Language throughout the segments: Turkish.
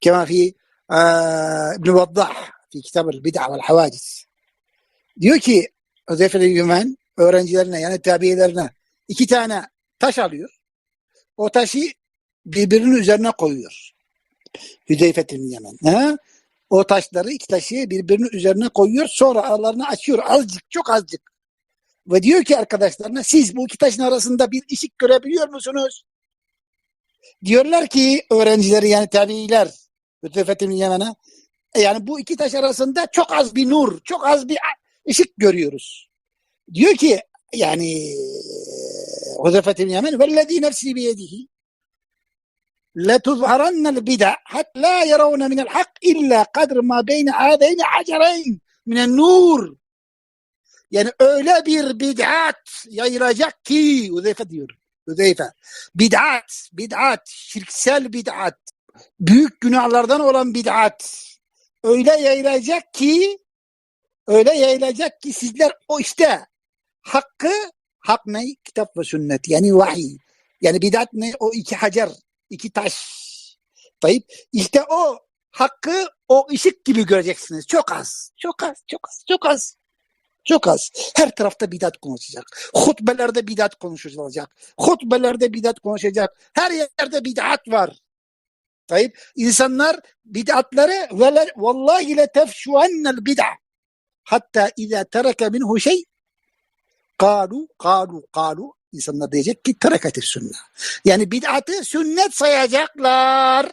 كما في آه ابن وضاح في كتاب البدع والحوادث diyor ki Huzeyfe Yaman öğrencilerine yani tabiilerine iki tane taş alıyor. O taşı birbirinin üzerine koyuyor. Hüzeyfe Yaman. Ha? O taşları iki taşı birbirinin üzerine koyuyor. Sonra aralarını açıyor. Azıcık çok azıcık. Ve diyor ki arkadaşlarına siz bu iki taşın arasında bir ışık görebiliyor musunuz? Diyorlar ki öğrencileri yani tabiiler Hüzeyfe Yaman'a "E yani bu iki taş arasında çok az bir nur, çok az bir ışık görüyoruz. Diyor ki yani Huzeyfe bin Yemen vellezî nefsi biyedihi لتظهرن البدع حتى لا يرون من الحق إلا قدر ما بين هذين حجرين من النور yani öyle bir bid'at yayılacak ki Huzeyfe diyor. Huzeyfe. Bid'at, bid'at, şirksel bid'at, büyük günahlardan olan bid'at öyle yayılacak ki öyle yayılacak ki sizler o işte hakkı hak ne? Kitap ve sünnet yani vahiy. Yani bid'at ne? O iki hacer, iki taş. Tayyip. İşte o hakkı o ışık gibi göreceksiniz. Çok az, çok az, çok az, çok az. Çok az. Her tarafta bidat konuşacak. Hutbelerde bidat konuşulacak. Hutbelerde bidat konuşacak. Her yerde bidat var. Tayyip. İnsanlar bidatları vallahi le tefşuennel bid'a hatta izâ tereke minhu şey kalu kalu kalu insanlar diyecek ki tereketir sünnet. Yani bid'atı sünnet sayacaklar.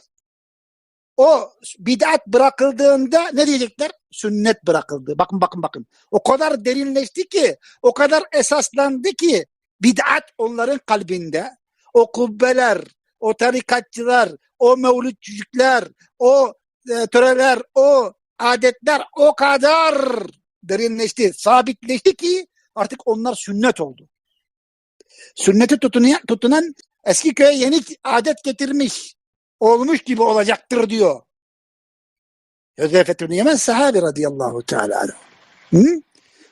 O bid'at bırakıldığında ne diyecekler? Sünnet bırakıldı. Bakın bakın bakın. O kadar derinleşti ki, o kadar esaslandı ki bid'at onların kalbinde. O kubbeler, o tarikatçılar, o mevlütçükler, o e, töreler, o adetler o kadar derinleşti, sabitleşti ki artık onlar sünnet oldu. Sünneti tutunan, tutunan eski köye yeni adet getirmiş, olmuş gibi olacaktır diyor. Hüzeyfe bin Yemen sahabi radıyallahu teala. Hı?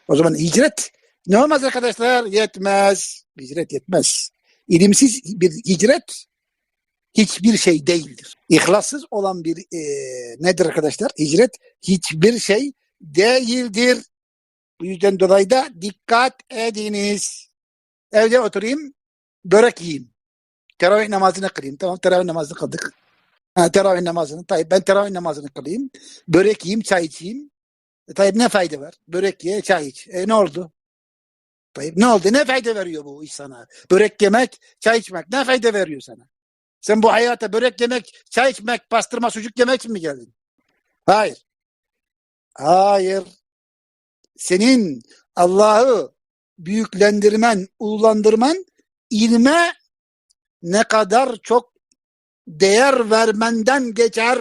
O zaman hicret ne olmaz arkadaşlar? Yetmez. Hicret yetmez. İlimsiz bir hicret hiçbir şey değildir. İhlassız olan bir e, nedir arkadaşlar? Hicret hiçbir şey değildir. Bu yüzden dolayı da dikkat ediniz. Evde oturayım, börek yiyeyim. Teravih namazını kılayım. Tamam teravih namazını kıldık. Ha, teravih namazını. Tayyip ben teravih namazını kılayım. Börek yiyeyim, çay içeyim. E, tayyip ne fayda var? Börek ye, çay iç. E ne oldu? Tayyip ne oldu? Ne fayda veriyor bu iş sana? Börek yemek, çay içmek ne fayda veriyor sana? Sen bu hayata börek yemek, çay içmek, pastırma, sucuk yemek mi geldin? Hayır. Hayır. Senin Allah'ı büyüklendirmen, ululandırman ilme ne kadar çok değer vermenden geçer.